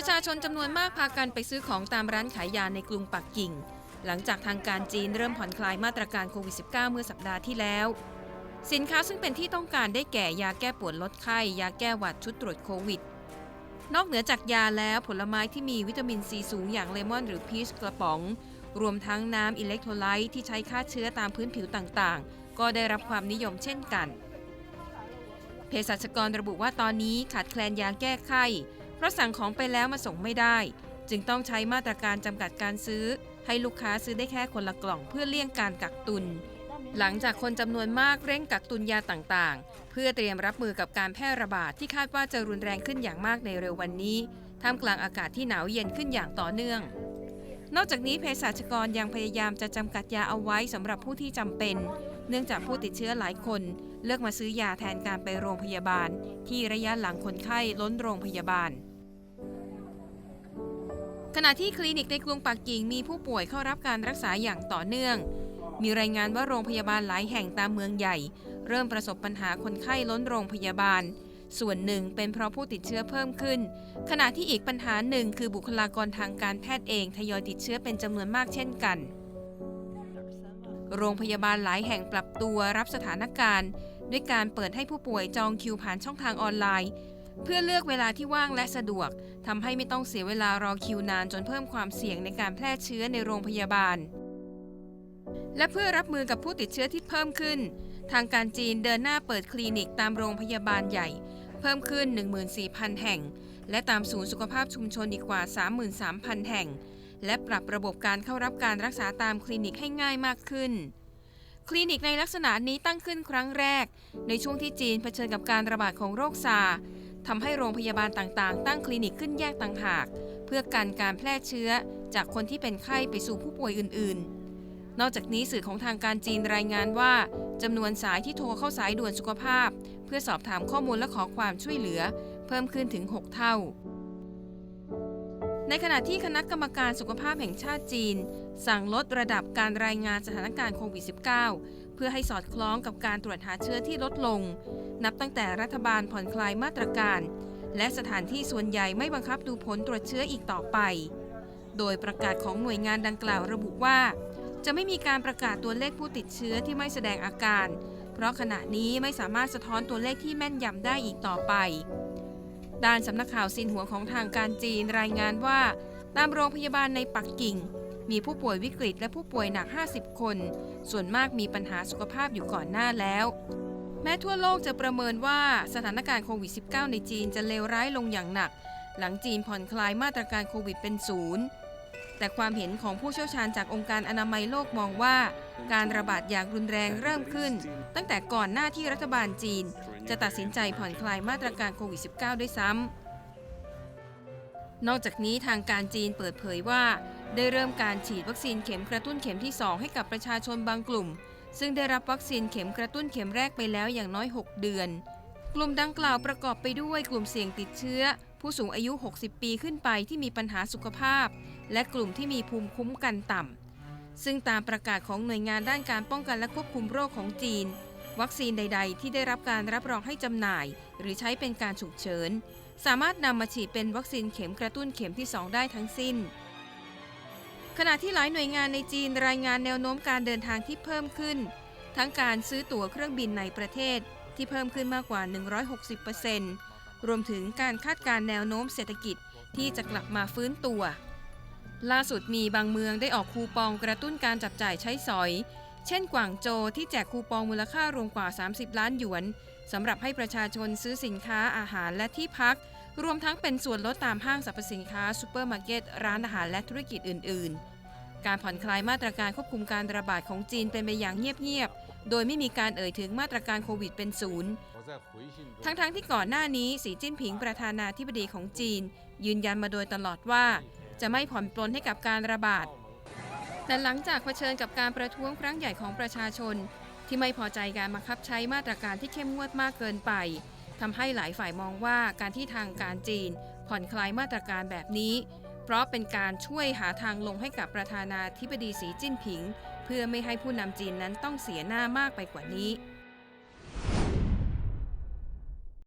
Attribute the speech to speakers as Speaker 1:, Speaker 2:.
Speaker 1: ประชาชนจำนวนมากพากันไปซื้อของตามร้านขายยาในกรุงปักกิ่ง หลังจากทางการจีนเริ่มผ่อนคลายมาตรการโควิด -19 เมื่อสัปดาห์ที่แล้ว สินค้าซึ่งเป็นที่ต้องการได้แก่ยาแก้ปวดลดไข้ ยาแก้หวัดชุดตรวจโควิด นอกเหนือจากยาแล้วผลไม้ที่มีวิตามินซีสูงอย่างเลมอนหรือพีชกระป๋อง รวมทั้งน้ำอิเล็กโทรไลต์ที่ใช้ฆ่าเชื้อตามพื้นผิวต่างๆ ก็ได้รับความนิยมเช่นกันเภสัชกรระบุว่าตอนนี้ขาดแคลนยาแก้ไข้ เพราะสั่งของไปแล้วมาส่งไม่ได้ จึงต้องใช้มาตรการจำกัดการซื้อ ให้ลูกค้าซื้อได้แค่คนละกล่องเพื่อเลี่ยงการกักตุน หลังจากคนจำนวนมากเร่งกักตุนยาต่างๆ เพื่อเตรียมรับมือกับการแพร่ระบาดที่คาดว่าจะรุนแรงขึ้นอย่างมากในเร็ววันนี้ท่ามกลางอากาศที่หนาวเย็นขึ้นอย่างต่อเนื่อง นอกจากนี้เภสัชกรยังพยายามจะจำกัดยาเอาไว้สำหรับผู้ที่จำเป็น เนื่องจากผู้ติดเชื้อหลายคน เลือกมาซื้อยาแทนการไปโรงพยาบาล ที่ระยะหลังคนไข้ล้นโรงพยาบาล ขณะที่คลินิกในกรุงปักกิ่งมีผู้ป่วยเข้ารับการรักษาอย่างต่อเนื่อง มีรายงานว่าโรงพยาบาลหลายแห่งตามเมืองใหญ่ เริ่มประสบปัญหาคนไข้ล้นโรงพยาบาล ส่วนหนึ่งเป็นเพราะผู้ติดเชื้อเพิ่มขึ้น ขณะที่อีกปัญหาหนึ่งคือบุคลากรทางการแพทย์เองทยอยติดเชื้อเป็นจำนวนมากเช่นกัน โรงพยาบาลหลายแห่งปรับตัวรับสถานการณ์ ด้วยการเปิดให้ผู้ป่วยจองคิวผ่านช่องทางออนไลน์เพื่อเลือกเวลาที่ว่างและสะดวก ทำให้ไม่ต้องเสียเวลารอคิวนานจนเพิ่มความเสี่ยงในการแพร่เชื้อในโรงพยาบาล และเพื่อรับมือกับผู้ติดเชื้อที่เพิ่มขึ้น ทางการจีนเดินหน้าเปิดคลินิกตามโรงพยาบาลใหญ่ เพิ่มขึ้น 14,000 แห่ง และตามศูนย์สุขภาพชุมชนอีกกว่า 33,000 แห่ง และปรับระบบการเข้ารับการรักษาตามคลินิกให้ง่ายมากขึ้นคลินิกในลักษณะนี้ตั้งขึ้นครั้งแรก ในช่วงที่จีนเผชิญกับการระบาดของโรคซาร์ ทำให้โรงพยาบาลต่างๆ ตั้งคลินิกขึ้นแยกต่างหาก เพื่อกันการแพร่เชื้อจากคนที่เป็นไข้ไปสู่ผู้ป่วยอื่น ๆ นอกจากนี้สื่อของทางการจีนรายงานว่าจำนวนสายที่โทรเข้าสายด่วนสุขภาพ เพื่อสอบถามข้อมูลและขอความช่วยเหลือ เพิ่มขึ้นถึง 6 เท่า ในขณะที่คณะกรรมการสุขภาพแห่งชาติจีน สั่งลดระดับการรายงานสถานการณ์โควิด -19 เพื่อให้สอดคล้องกับการตรวจหาเชื้อที่ลดลง นับตั้งแต่รัฐบาลผ่อนคลายมาตรการ และสถานที่ส่วนใหญ่ไม่บังคับดูผลตรวจเชื้ออีกต่อไป โดยประกาศของหน่วยงานดังกล่าวระบุว่า จะไม่มีการประกาศตัวเลขผู้ติดเชื้อที่ไม่แสดงอาการ เพราะขณะนี้ไม่สามารถสะท้อนตัวเลขที่แม่นยำได้อีกต่อไป ด้านสำนักข่าวซินหัวของทางการจีนรายงานว่า ตามโรงพยาบาลในปักกิ่ง มีผู้ป่วยวิกฤตและผู้ป่วยหนัก 50 คน ส่วนมากมีปัญหาสุขภาพอยู่ก่อนหน้าแล้ว แม้ทั่วโลกจะประเมินว่าสถานการณ์โควิด -19 ในจีนจะเลวร้ายลงอย่างหนัก หลังจีนผ่อนคลายมาตรการโควิดเป็นศูนย์แต่ความเห็นของผู้เชี่ยวชาญจากองค์การอนามัยโลกมองว่า การระบาดอย่างรุนแรงเริ่มขึ้น ตั้งแต่ก่อนหน้าที่รัฐบาลจีน จะตัดสินใจผ่อนคลายมาตรการโควิด -19 ด้วยซ้ำนอกจากนี้ทางการจีนเปิดเผยว่า ได้เริ่มการฉีดวัคซีนเข็มกระตุ้นเข็มที่ 2 ให้กับประชาชนบางกลุ่ม ซึ่งได้รับวัคซีนเข็มกระตุ้นเข็มแรกไปแล้วอย่างน้อย 6 เดือน กลุ่มดังกล่าวประกอบไปด้วยกลุ่มเสี่ยงติดเชื้อ ผู้สูงอายุ 60 ปีขึ้นไปที่มีปัญหาสุขภาพ และกลุ่มที่มีภูมิคุ้มกันต่ำซึ่งตามประกาศของหน่วยงานด้านการป้องกันและควบคุมโรคของจีน วัคซีนใด ๆ ที่ได้รับการรับรองให้จำหน่าย หรือใช้เป็นการฉุกเฉินสามารถนำมาฉีดเป็นวัคซีนเข็มกระตุ้นเข็มที่ 2 ได้ทั้งสิ้น ขณะที่หลายหน่วยงานในจีนรายงานแนวโน้มการเดินทางที่เพิ่มขึ้น ทั้งการซื้อตั๋วเครื่องบินในประเทศที่เพิ่มขึ้นมากกว่า 160%รวมถึงการคาดการณ์แนวโน้มเศรษฐกิจที่จะกลับมาฟื้นตัว ล่าสุดมีบางเมืองได้ออกคูปองกระตุ้นการจับจ่ายใช้สอย เช่นกวางโจวที่แจกคูปองมูลค่ารวมกว่า 30 ล้านหยวนสำหรับให้ประชาชนซื้อสินค้าอาหารและที่พัก รวมทั้งเป็นส่วนลดตามห้างสรรพสินค้าซูเปอร์มาร์เก็ตร้านอาหารและธุรกิจอื่น ๆ การผ่อนคลายมาตรการควบคุมการระบาดของจีนเป็นไปอย่างเงียบๆ โดยไม่มีการเอ่ยถึงมาตรการโควิดเป็นศูนย์ ทั้งๆที่ก่อนหน้านี้สีจิ้นผิงประธานาธิบดีของจีน ยืนยันมาโดยตลอดว่า จะไม่ผ่อนปลนให้กับการระบาด แต่หลังจากเผชิญกับการประท้วงครั้งใหญ่ของประชาชน ที่ไม่พอใจการบังคับใช้มาตรการที่เข้มงวดมากเกินไปทำให้หลายฝ่ายมองว่าการที่ทางการจีน ผ่อนคลายมาตรการแบบนี้ เพราะเป็นการช่วยหาทางลงให้กับประธานาธิบดีสีจิ้นผิง เพื่อไม่ให้ผู้นำจีนนั้นต้องเสียหน้ามากไปกว่านี้